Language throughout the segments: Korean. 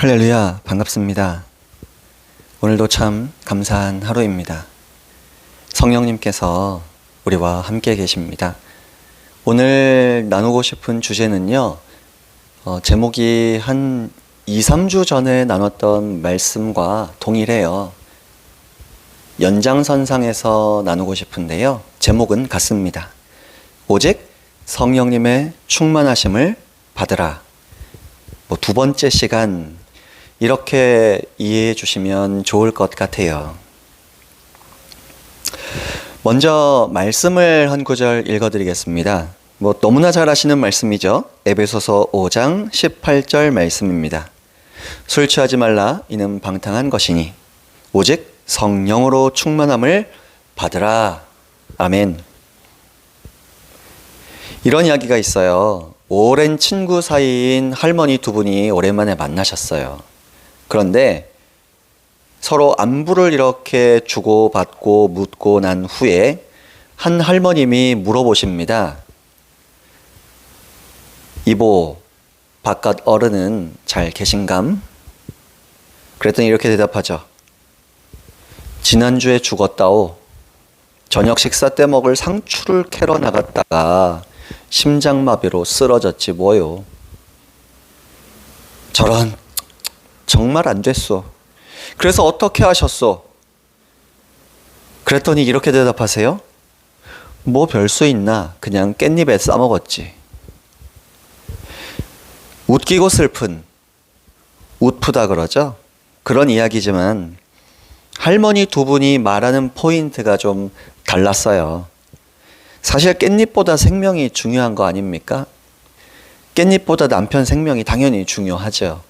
할렐루야, 반갑습니다. 오늘도 참 감사한 하루입니다. 성령님께서 우리와 함께 계십니다. 오늘 나누고 싶은 주제는요, 어, 제목이 한 2, 3주 전에 나눴던 말씀과 동일해요. 연장선상에서 나누고 싶은데요. 제목은 같습니다. 오직 성령님의 충만하심을 받으라. 뭐 두 번째 시간 이렇게 이해해 주시면 좋을 것 같아요. 먼저 말씀을 한 구절 읽어 드리겠습니다. 뭐 너무나 잘 아시는 말씀이죠. 에베소서 5장 18절 말씀입니다. 술 취하지 말라 이는 방탕한 것이니 오직 성령으로 충만함을 받으라. 아멘. 이런 이야기가 있어요. 오랜 친구 사이인 할머니 두 분이 오랜만에 만나셨어요. 그런데 서로 안부를 이렇게 주고받고 묻고 난 후에 한 할머님이 물어보십니다. 이보, 바깥 어른은 잘 계신감? 그랬더니 이렇게 대답하죠. 지난주에 죽었다오. 저녁 식사 때 먹을 상추를 캐러 나갔다가 심장마비로 쓰러졌지 뭐요. 저런 정말 안 됐어. 그래서 어떻게 하셨어? 그랬더니 이렇게 대답하세요. 뭐 별 수 있나? 그냥 깻잎에 싸먹었지. 웃기고 슬픈, 웃프다 그러죠? 그런 이야기지만 할머니 두 분이 말하는 포인트가 좀 달랐어요. 사실 깻잎보다 생명이 중요한 거 아닙니까? 깻잎보다 남편 생명이 당연히 중요하죠.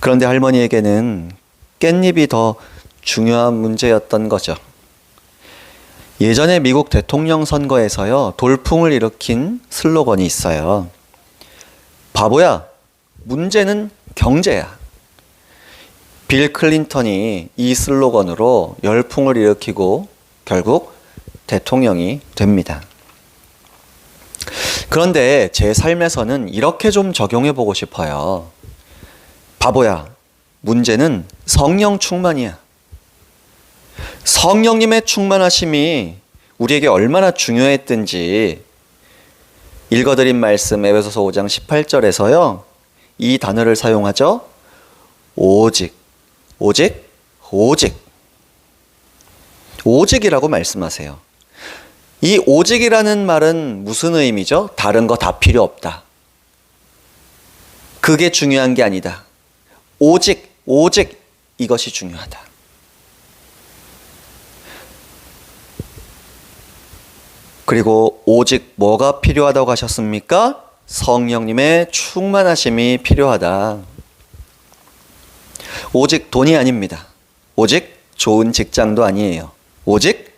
그런데 할머니에게는 깻잎이 더 중요한 문제였던 거죠. 예전에 미국 대통령 선거에서요, 돌풍을 일으킨 슬로건이 있어요. 바보야, 문제는 경제야. 빌 클린턴이 이 슬로건으로 열풍을 일으키고 결국 대통령이 됩니다. 그런데 제 삶에서는 이렇게 좀 적용해 보고 싶어요. 바보야, 문제는 성령 충만이야. 성령님의 충만하심이 우리에게 얼마나 중요했든지 읽어드린 말씀 에베소서 5장 18절에서요. 이 단어를 사용하죠. 오직, 오직, 오직. 오직이라고 말씀하세요. 이 오직이라는 말은 무슨 의미죠? 다른 거 다 필요 없다. 그게 중요한 게 아니다. 오직, 오직 이것이 중요하다. 그리고 오직 뭐가 필요하다고 하셨습니까? 성령님의 충만하심이 필요하다. 오직 돈이 아닙니다. 오직 좋은 직장도 아니에요. 오직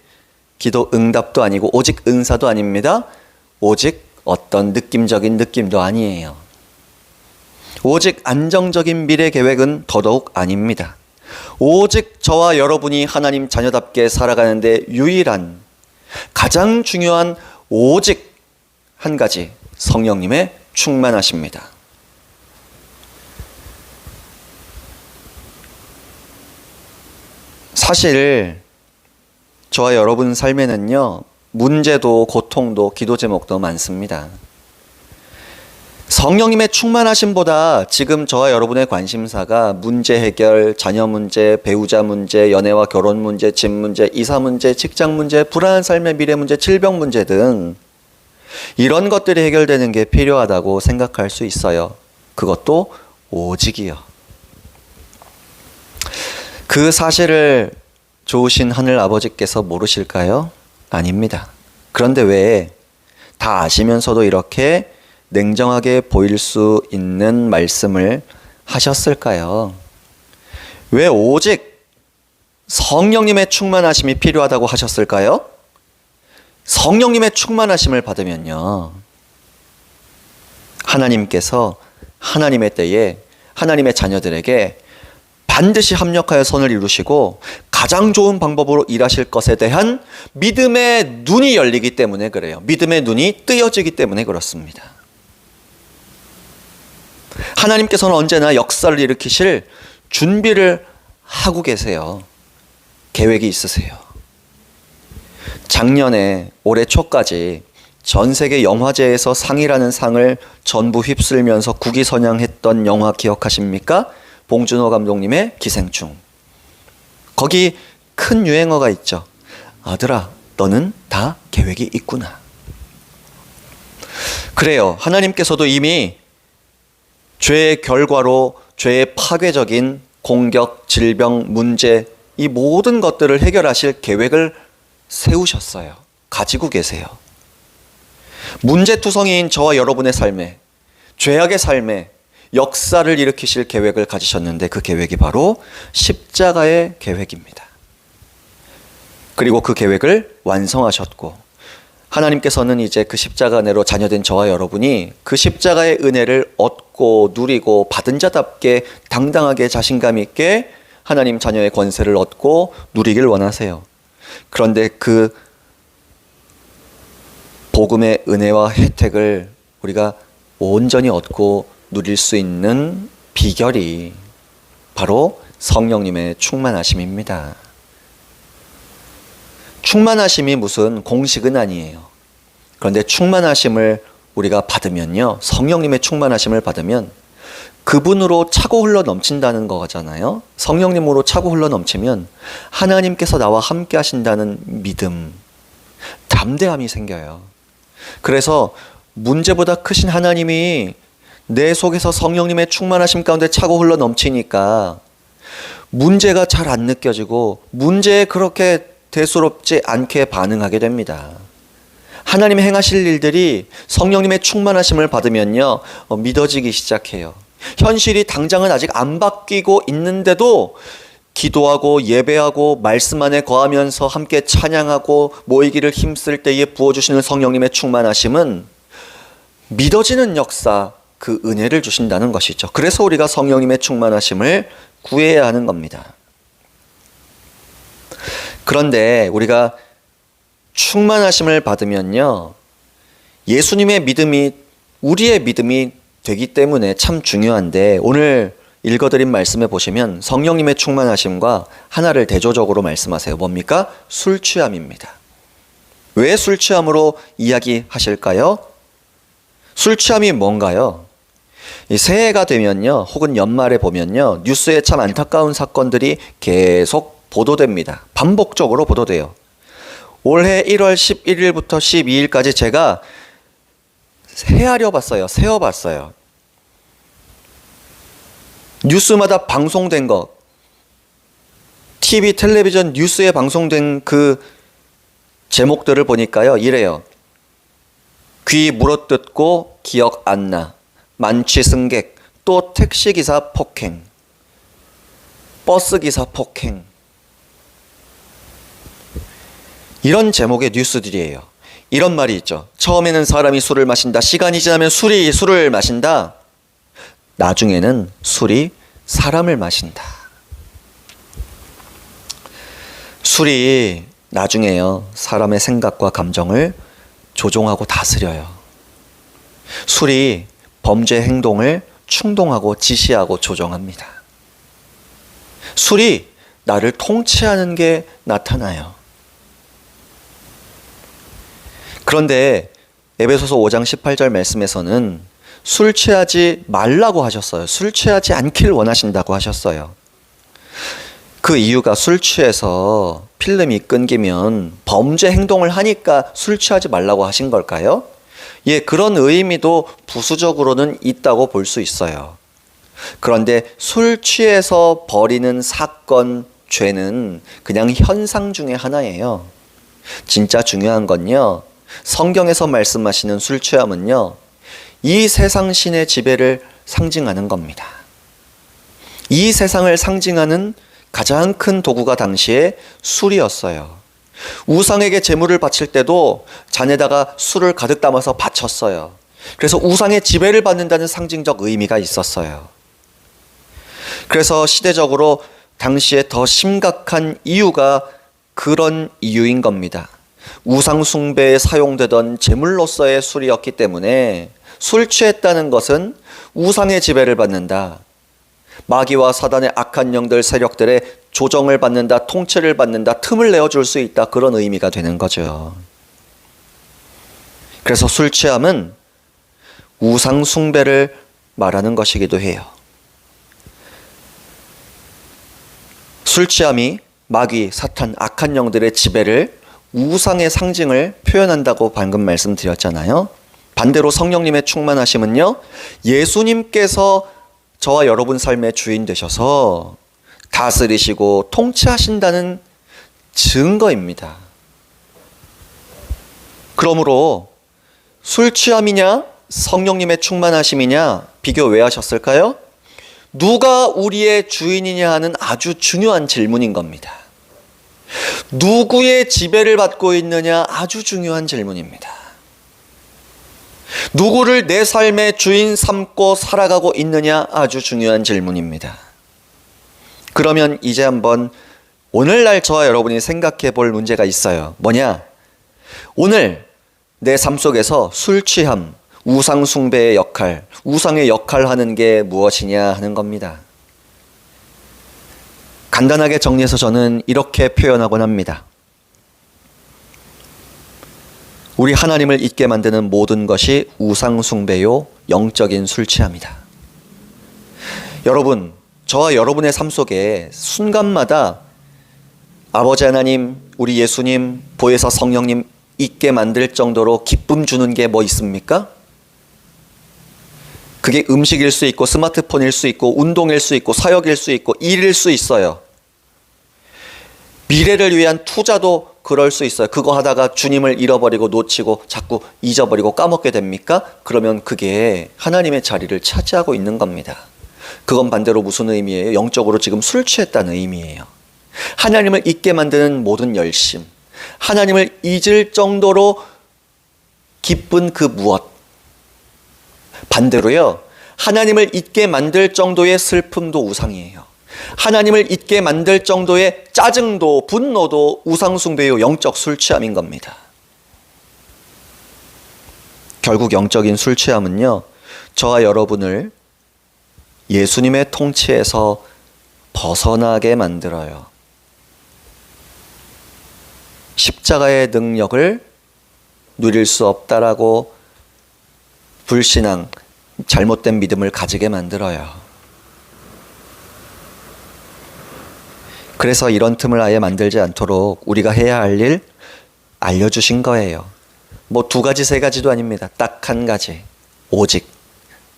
기도 응답도 아니고 오직 은사도 아닙니다. 오직 어떤 느낌적인 느낌도 아니에요. 오직 안정적인 미래 계획은 더더욱 아닙니다. 오직 저와 여러분이 하나님 자녀답게 살아가는데 유일한 가장 중요한 오직 한 가지 성령님의 충만하십니다. 사실 저와 여러분 삶에는요 문제도 고통도 기도 제목도 많습니다. 성령님의 충만하심보다 지금 저와 여러분의 관심사가 문제 해결, 자녀 문제, 배우자 문제, 연애와 결혼 문제, 집 문제, 이사 문제, 직장 문제, 불안한 삶의 미래 문제, 질병 문제 등 이런 것들이 해결되는 게 필요하다고 생각할 수 있어요. 그것도 오직이요. 그 사실을 좋으신 하늘 아버지께서 모르실까요? 아닙니다. 그런데 왜 다 아시면서도 이렇게 냉정하게 보일 수 있는 말씀을 하셨을까요? 왜 오직 성령님의 충만하심이 필요하다고 하셨을까요? 성령님의 충만하심을 받으면요. 하나님께서 하나님의 때에 하나님의 자녀들에게 반드시 합력하여 선을 이루시고 가장 좋은 방법으로 일하실 것에 대한 믿음의 눈이 열리기 때문에 그래요. 믿음의 눈이 뜨여지기 때문에 그렇습니다. 하나님께서는 언제나 역사를 일으키실 준비를 하고 계세요. 계획이 있으세요. 작년에 올해 초까지 전 세계 영화제에서 상이라는 상을 전부 휩쓸면서 국위선양했던 영화 기억하십니까? 봉준호 감독님의 기생충. 거기 큰 유행어가 있죠. 아들아, 너는 다 계획이 있구나. 그래요. 하나님께서도 이미 죄의 결과로 죄의 파괴적인 공격, 질병, 문제, 이 모든 것들을 해결하실 계획을 세우셨어요. 가지고 계세요. 문제투성이인 저와 여러분의 삶에, 죄악의 삶에 역사를 일으키실 계획을 가지셨는데 그 계획이 바로 십자가의 계획입니다. 그리고 그 계획을 완성하셨고, 하나님께서는 이제 그 십자가 내로 자녀된 저와 여러분이 그 십자가의 은혜를 얻고 누리고 받은 자답게 당당하게 자신감 있게 하나님 자녀의 권세를 얻고 누리길 원하세요. 그런데 그 복음의 은혜와 혜택을 우리가 온전히 얻고 누릴 수 있는 비결이 바로 성령님의 충만하심입니다. 충만하심이 무슨 공식은 아니에요. 그런데 충만하심을 우리가 받으면요. 성령님의 충만하심을 받으면 그분으로 차고 흘러 넘친다는 거잖아요. 성령님으로 차고 흘러 넘치면 하나님께서 나와 함께 하신다는 믿음, 담대함이 생겨요. 그래서 문제보다 크신 하나님이 내 속에서 성령님의 충만하심 가운데 차고 흘러 넘치니까 문제가 잘 안 느껴지고 문제에 그렇게 대수롭지 않게 반응하게 됩니다. 하나님 행하실 일들이 성령님의 충만하심을 받으면요, 어, 믿어지기 시작해요. 현실이 당장은 아직 안 바뀌고 있는데도 기도하고 예배하고 말씀 안에 거하면서 함께 찬양하고 모이기를 힘쓸 때에 부어주시는 성령님의 충만하심은 믿어지는 역사, 그 은혜를 주신다는 것이죠. 그래서 우리가 성령님의 충만하심을 구해야 하는 겁니다. 그런데 우리가 충만하심을 받으면요. 예수님의 믿음이 우리의 믿음이 되기 때문에 참 중요한데 오늘 읽어드린 말씀에 보시면 성령님의 충만하심과 하나를 대조적으로 말씀하세요. 뭡니까? 술 취함입니다. 왜 술 취함으로 이야기하실까요? 술 취함이 뭔가요? 이 새해가 되면요, 혹은 연말에 보면요, 뉴스에 참 안타까운 사건들이 계속 보도됩니다. 반복적으로 보도돼요. 올해 1월 11일부터 12일까지 제가 헤아려 봤어요. 세어 봤어요. 뉴스마다 방송된 거, TV, 텔레비전 뉴스에 방송된 그 제목들을 보니까요, 이래요. 귀 물어뜯고 기억 안 나. 만취 승객, 또 택시기사 폭행, 버스기사 폭행. 이런 제목의 뉴스들이에요. 이런 말이 있죠. 처음에는 사람이 술을 마신다. 시간이 지나면 술이 술을 마신다. 나중에는 술이 사람을 마신다. 술이 나중에요. 사람의 생각과 감정을 조종하고 다스려요. 술이 범죄 행동을 충동하고 지시하고 조정합니다. 술이 나를 통치하는 게 나타나요. 그런데 에베소서 5장 18절 말씀에서는 술 취하지 말라고 하셨어요. 술 취하지 않길 원하신다고 하셨어요. 그 이유가 술 취해서 필름이 끊기면 범죄 행동을 하니까 술 취하지 말라고 하신 걸까요? 예, 그런 의미도 부수적으로는 있다고 볼 수 있어요. 그런데 술 취해서 벌이는 사건, 죄는 그냥 현상 중의 하나예요. 진짜 중요한 건요, 성경에서 말씀하시는 술 취함은요, 이 세상 신의 지배를 상징하는 겁니다. 이 세상을 상징하는 가장 큰 도구가 당시에 술이었어요. 우상에게 제물을 바칠 때도 잔에다가 술을 가득 담아서 바쳤어요. 그래서 우상의 지배를 받는다는 상징적 의미가 있었어요. 그래서 시대적으로 당시에 더 심각한 이유가 그런 이유인 겁니다. 우상숭배에 사용되던 제물로서의 술이었기 때문에 술 취했다는 것은 우상의 지배를 받는다. 마귀와 사단의 악한 영들 세력들의 조정을 받는다, 통치를 받는다, 틈을 내어줄 수 있다. 그런 의미가 되는 거죠. 그래서 술 취함은 우상 숭배를 말하는 것이기도 해요. 술 취함이 마귀, 사탄, 악한 영들의 지배를 우상의 상징을 표현한다고 방금 말씀드렸잖아요. 반대로 성령님의 충만하심은요, 예수님께서 저와 여러분 삶의 주인 되셔서 다스리시고 통치하신다는 증거입니다. 그러므로 술 취함이냐, 성령님의 충만하심이냐, 비교 왜 하셨을까요? 누가 우리의 주인이냐 하는 아주 중요한 질문인 겁니다. 누구의 지배를 받고 있느냐 아주 중요한 질문입니다. 누구를 내 삶의 주인 삼고 살아가고 있느냐 아주 중요한 질문입니다. 그러면 이제 한번 오늘날 저와 여러분이 생각해 볼 문제가 있어요. 뭐냐? 오늘 내 삶 속에서 술 취함, 우상 숭배의 역할, 우상의 역할 하는 게 무엇이냐 하는 겁니다. 간단하게 정리해서 저는 이렇게 표현하곤 합니다. 우리 하나님을 잊게 만드는 모든 것이 우상 숭배요 영적인 술 취함이다. 여러분, 저와 여러분의 삶 속에 순간마다 아버지 하나님, 우리 예수님, 보혜사 성령님 잊게 만들 정도로 기쁨 주는 게 뭐 있습니까? 그게 음식일 수 있고 스마트폰일 수 있고 운동일 수 있고 사역일 수 있고 일일 수 있어요. 미래를 위한 투자도 그럴 수 있어요. 그거 하다가 주님을 잃어버리고 놓치고 자꾸 잊어버리고 까먹게 됩니까? 그러면 그게 하나님의 자리를 차지하고 있는 겁니다. 그건 반대로 무슨 의미예요? 영적으로 지금 술 취했다는 의미예요. 하나님을 잊게 만드는 모든 열심, 하나님을 잊을 정도로 기쁜 그 무엇. 반대로요, 하나님을 잊게 만들 정도의 슬픔도 우상이에요. 하나님을 잊게 만들 정도의 짜증도 분노도 우상숭배요 영적 술 취함인 겁니다. 결국 영적인 술 취함은요, 저와 여러분을 예수님의 통치에서 벗어나게 만들어요. 십자가의 능력을 누릴 수 없다라고 불신앙, 잘못된 믿음을 가지게 만들어요. 그래서 이런 틈을 아예 만들지 않도록 우리가 해야 할 일 알려주신 거예요. 뭐 두 가지, 세 가지도 아닙니다. 딱 한 가지. 오직.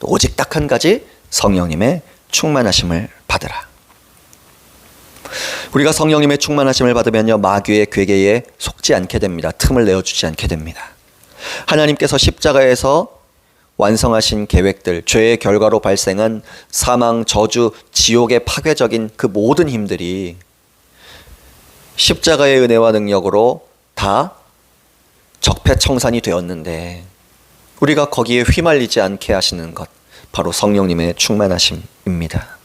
오직 딱 한 가지 성령님의 충만하심을 받으라. 우리가 성령님의 충만하심을 받으면요, 마귀의 괴계에 속지 않게 됩니다. 틈을 내어주지 않게 됩니다. 하나님께서 십자가에서 완성하신 계획들, 죄의 결과로 발생한 사망, 저주, 지옥의 파괴적인 그 모든 힘들이 십자가의 은혜와 능력으로 다 적폐청산이 되었는데 우리가 거기에 휘말리지 않게 하시는 것 바로 성령님의 충만하심입니다.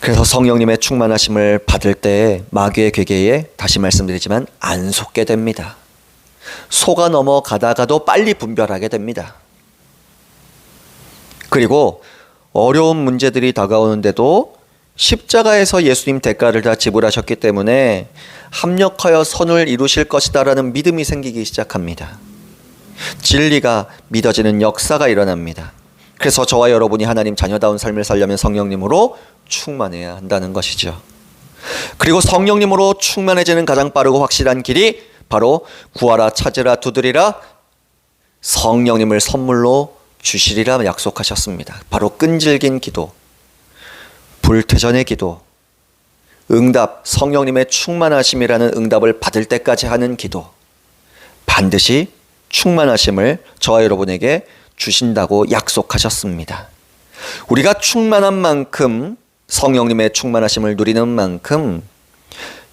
그래서 성령님의 충만하심을 받을 때 마귀의 괴계에 다시 말씀드리지만 안 속게 됩니다. 속아 넘어가다가도 빨리 분별하게 됩니다. 그리고 어려운 문제들이 다가오는데도 십자가에서 예수님 대가를 다 지불하셨기 때문에 합력하여 선을 이루실 것이다라는 믿음이 생기기 시작합니다. 진리가 믿어지는 역사가 일어납니다. 그래서 저와 여러분이 하나님 자녀다운 삶을 살려면 성령님으로 충만해야 한다는 것이죠. 그리고 성령님으로 충만해지는 가장 빠르고 확실한 길이 바로 구하라 찾으라 두드리라 성령님을 선물로 주시리라 약속하셨습니다. 바로 끈질긴 기도, 불태전의 기도, 응답, 성령님의 충만하심이라는 응답을 받을 때까지 하는 기도, 반드시 충만하심을 저와 여러분에게 주신다고 약속하셨습니다. 우리가 충만한 만큼 성령님의 충만하심을 누리는 만큼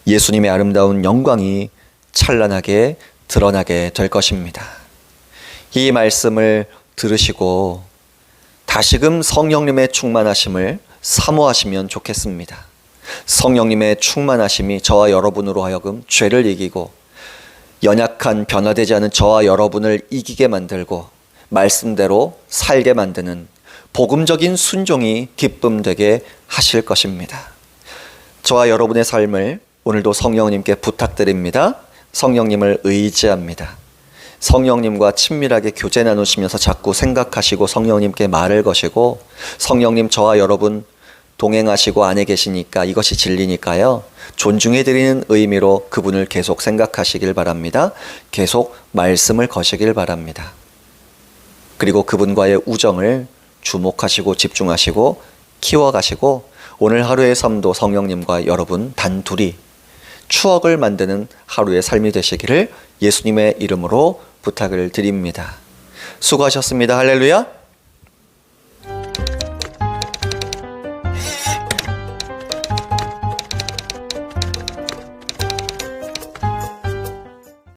예수님의 아름다운 영광이 찬란하게 드러나게 될 것입니다. 이 말씀을 들으시고 다시금 성령님의 충만하심을 사모하시면 좋겠습니다. 성령님의 충만하심이 저와 여러분으로 하여금 죄를 이기고 연약한 변화되지 않은 저와 여러분을 이기게 만들고 말씀대로 살게 만드는 복음적인 순종이 기쁨 되게 하실 것입니다. 저와 여러분의 삶을 오늘도 성령님께 부탁드립니다. 성령님을 의지합니다. 성령님과 친밀하게 교제 나누시면서 자꾸 생각하시고 성령님께 말을 거시고 성령님 저와 여러분 동행하시고 안에 계시니까 이것이 진리니까요. 존중해 드리는 의미로 그분을 계속 생각하시길 바랍니다. 계속 말씀을 거시길 바랍니다. 그리고 그분과의 우정을 주목하시고 집중하시고 키워가시고 오늘 하루의 삶도 성령님과 여러분 단둘이 추억을 만드는 하루의 삶이 되시기를 예수님의 이름으로 부탁을 드립니다. 수고하셨습니다. 할렐루야.